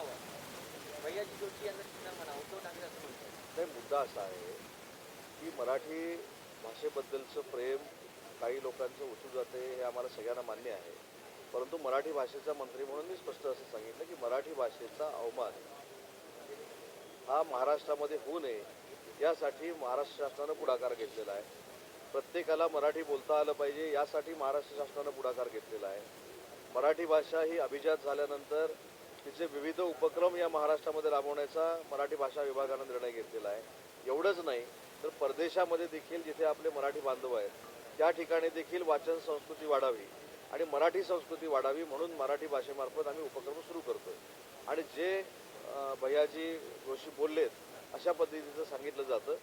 भैयाजी जोशी यांना उद्धव ठाकरे असं म्हणतात. नाही मुद्दा असा आहे की मराठी भाषेबद्दलचं प्रेम काही लोकांचं उचू जाते हे आम्हाला सगळ्यांना मान्य आहे. परंतु मराठी भाषेचा मंत्री म्हणून मी स्पष्ट असं सांगितलं की मराठी भाषेचा अवमान हा महाराष्ट्रामध्ये होऊ नये. यासाठी महाराष्ट्र शासनानं पुढाकार घेतलेला आहे. प्रत्येकाला मराठी बोलता आलं पाहिजे यासाठी महाराष्ट्र शासनानं पुढाकार घेतलेला आहे. मराठी भाषा ही अभिजात झाल्यानंतर तिचे विविध उपक्रम या महाराष्ट्रामध्ये राबवण्याचा मराठी भाषा विभागानं निर्णय घेतलेला आहे. एवढंच नाही तर परदेशामध्ये देखील जिथे आपले मराठी बांधव आहेत त्या ठिकाणी देखील वाचन संस्कृती वाढावी आणि मराठी संस्कृती वाढावी म्हणून मराठी भाषेमार्फत आम्ही उपक्रम सुरू करतोय. आणि जे भैयाजी जोशी बोललेत अशा पद्धतीचं सांगितलं जातं.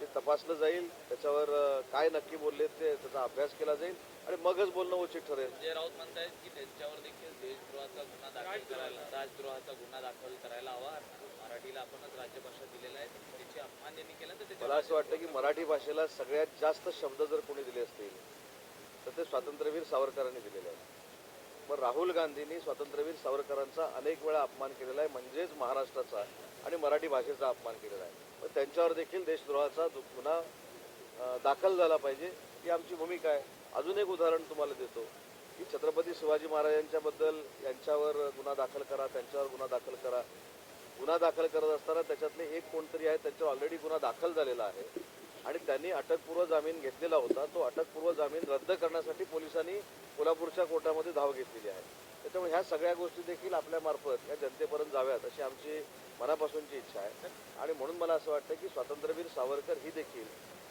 ते तपासलं जाईल त्याच्यावर काय नक्की बोललेत ते त्याचा अभ्यास केला जाईल. आणि मगच बोलणं उचित ठरेल. संजय राऊत म्हणतायत की त्यांच्यावर देखील देशद्रोहाचा गुन्हा दाखल करायला राजद्रोहाचा गुन्हा दाखल करायला हवा. मराठीला आपणच राज्यभाषा दिलेला आहे. त्याची अपमान त्यांनी केला तर मला असं वाटतं की मराठी भाषेला सगळ्यात जास्त शब्द जर कोणी दिले असतील तर ते स्वातंत्र्यवीर सावरकरांनी दिलेले आहेत. मग राहुल गांधींनी स्वातंत्र्यवीर सावरकरांचा अनेक वेळा अपमान केलेला आहे म्हणजेच महाराष्ट्राचा आणि मराठी भाषेचा अपमान केलेला आहे. मग त्यांच्यावर देखील देशद्रोहाचा गुन्हा दाखल झाला पाहिजे. ही आमची भूमिका आहे. अजून एक उदाहरण तुम्हाला देतो की छत्रपती शिवाजी महाराजांच्याबद्दल यांच्यावर गुन्हा दाखल करा त्यांच्यावर गुन्हा दाखल करा. गुन्हा दाखल करत असताना त्याच्यातले एक कोणतरी आहे त्यांच्यावर ऑलरेडी गुन्हा दाखल झालेला आहे. आणि त्यांनी अटकपूर्व जामीन घेतलेला होता तो अटकपूर्व जामीन रद्द करण्यासाठी पोलिसांनी कोल्हापूरच्या कोर्टामध्ये धाव घेतलेली आहे. त्याच्यामुळे ह्या सगळ्या गोष्टी देखील आपल्या मार्फत या जनतेपर्यंत जाव्यात अशी आमची मनापासूनची इच्छा आहे. आणि म्हणून मला असं वाटतं की स्वातंत्र्यवीर सावरकर ही देखील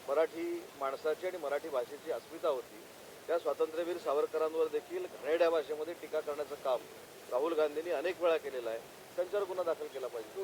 मराठी माणसाची आणि मराठी भाषेची अस्मिता होती. त्या स्वातंत्र्यवीर सावरकरांवर देखील घाणेरड्या भाषेमध्ये टीका करण्याचं काम राहुल गांधींनी अनेक वेळा केलेलं आहे. त्यांच्यावर गुन्हा दाखल केला पाहिजे.